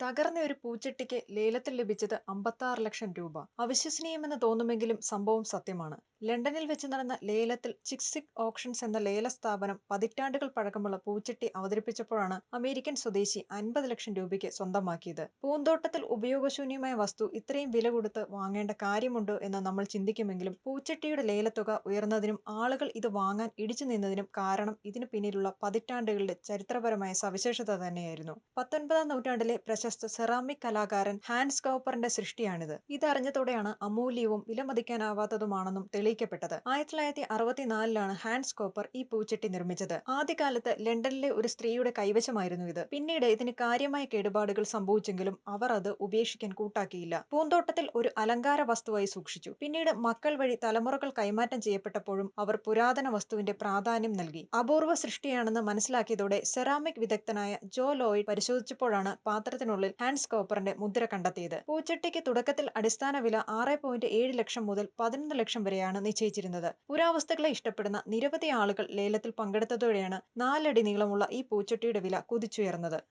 തകർന്ന ഒരു പൂച്ചട്ടിക്ക് ലേലത്തിൽ ലഭിച്ചത് അമ്പത്താറ് ലക്ഷം രൂപ. അവിശ്വസനീയമെന്ന് തോന്നുമെങ്കിലും സംഭവം സത്യമാണ്. ലണ്ടനിൽ വെച്ച് നടന്ന ലേലത്തിൽ ചിക്സിക് ഓപ്ഷൻസ് എന്ന ലേല സ്ഥാപനം പതിറ്റാണ്ടുകൾ പഴക്കമുള്ള പൂച്ചട്ടി അവതരിപ്പിച്ചപ്പോഴാണ് അമേരിക്കൻ സ്വദേശി അൻപത് ലക്ഷം രൂപയ്ക്ക് സ്വന്തമാക്കിയത്. പൂന്തോട്ടത്തിൽ ഉപയോഗശൂന്യമായ വസ്തു ഇത്രയും വില കൊടുത്ത് വാങ്ങേണ്ട കാര്യമുണ്ടോ എന്ന് നമ്മൾ ചിന്തിക്കുമെങ്കിലും പൂച്ചട്ടിയുടെ ലേലത്തുക ഉയർന്നതിനും ആളുകൾ ഇത് വാങ്ങാൻ ഇടിച്ചു നിന്നതിനും കാരണം ഇതിനു പിന്നിലുള്ള പതിറ്റാണ്ടുകളുടെ ചരിത്രപരമായ സവിശേഷത തന്നെയായിരുന്നു. പത്തൊൻപതാം നൂറ്റാണ്ടിലെ പ്രശസ്ത സെറാമിക് കലാകാരൻ ഹാൻസ് കൗപ്പറിന്റെ സൃഷ്ടിയാണിത്. ഇതറിഞ്ഞതോടെയാണ് അമൂല്യവും വിലമതിക്കാനാവാത്തതുമാണെന്നും തെളിയിക്കപ്പെട്ടത്. ആയിരത്തി തൊള്ളായിരത്തി അറുപത്തിനാലിലാണ് ഹാൻസ് കോപ്പർ ഈ പൂച്ചട്ടി നിർമ്മിച്ചത്. ആദ്യകാലത്ത് ലണ്ടനിലെ ഒരു സ്ത്രീയുടെ കൈവശമായിരുന്നു ഇത്. പിന്നീട് ഇതിന് കാര്യമായ കേടുപാടുകൾ സംഭവിച്ചെങ്കിലും അവർ അത് ഉപേക്ഷിക്കാൻ കൂട്ടാക്കിയില്ല. പൂന്തോട്ടത്തിൽ ഒരു അലങ്കാര വസ്തുവായി സൂക്ഷിച്ചു. പിന്നീട് മക്കൾ വഴി തലമുറകൾ കൈമാറ്റം ചെയ്യപ്പെട്ടപ്പോഴും അവർ പുരാതന വസ്തുവിന്റെ പ്രാധാന്യം നൽകി. അപൂർവ സൃഷ്ടിയാണെന്ന് മനസ്സിലാക്കിയതോടെ സെറാമിക് വിദഗ്ധനായ ജോ ലോയിഡ് പരിശോധിച്ചപ്പോഴാണ് പാത്രത്തിനുള്ളിൽ ഹാൻസ് കോപ്പറിന്റെ മുദ്ര കണ്ടെത്തിയത്. പൂച്ചട്ടിക്ക് തുടക്കത്തിൽ അടിസ്ഥാന വില ആറ് പോയിന്റ് ഏഴ് ലക്ഷം മുതൽ പതിനൊന്ന് ലക്ഷം വരെയാണ് നിശ്ചയിച്ചിരുന്നത്. പുരാവസ്തുക്കളെ ഇഷ്ടപ്പെടുന്ന നിരവധി ആളുകൾ ലേലത്തിൽ പങ്കെടുത്തതോടെയാണ് നാലടി നീളമുള്ള ഈ പൂച്ചട്ടിയുടെ വില കുതിച്ചുയർന്നത്.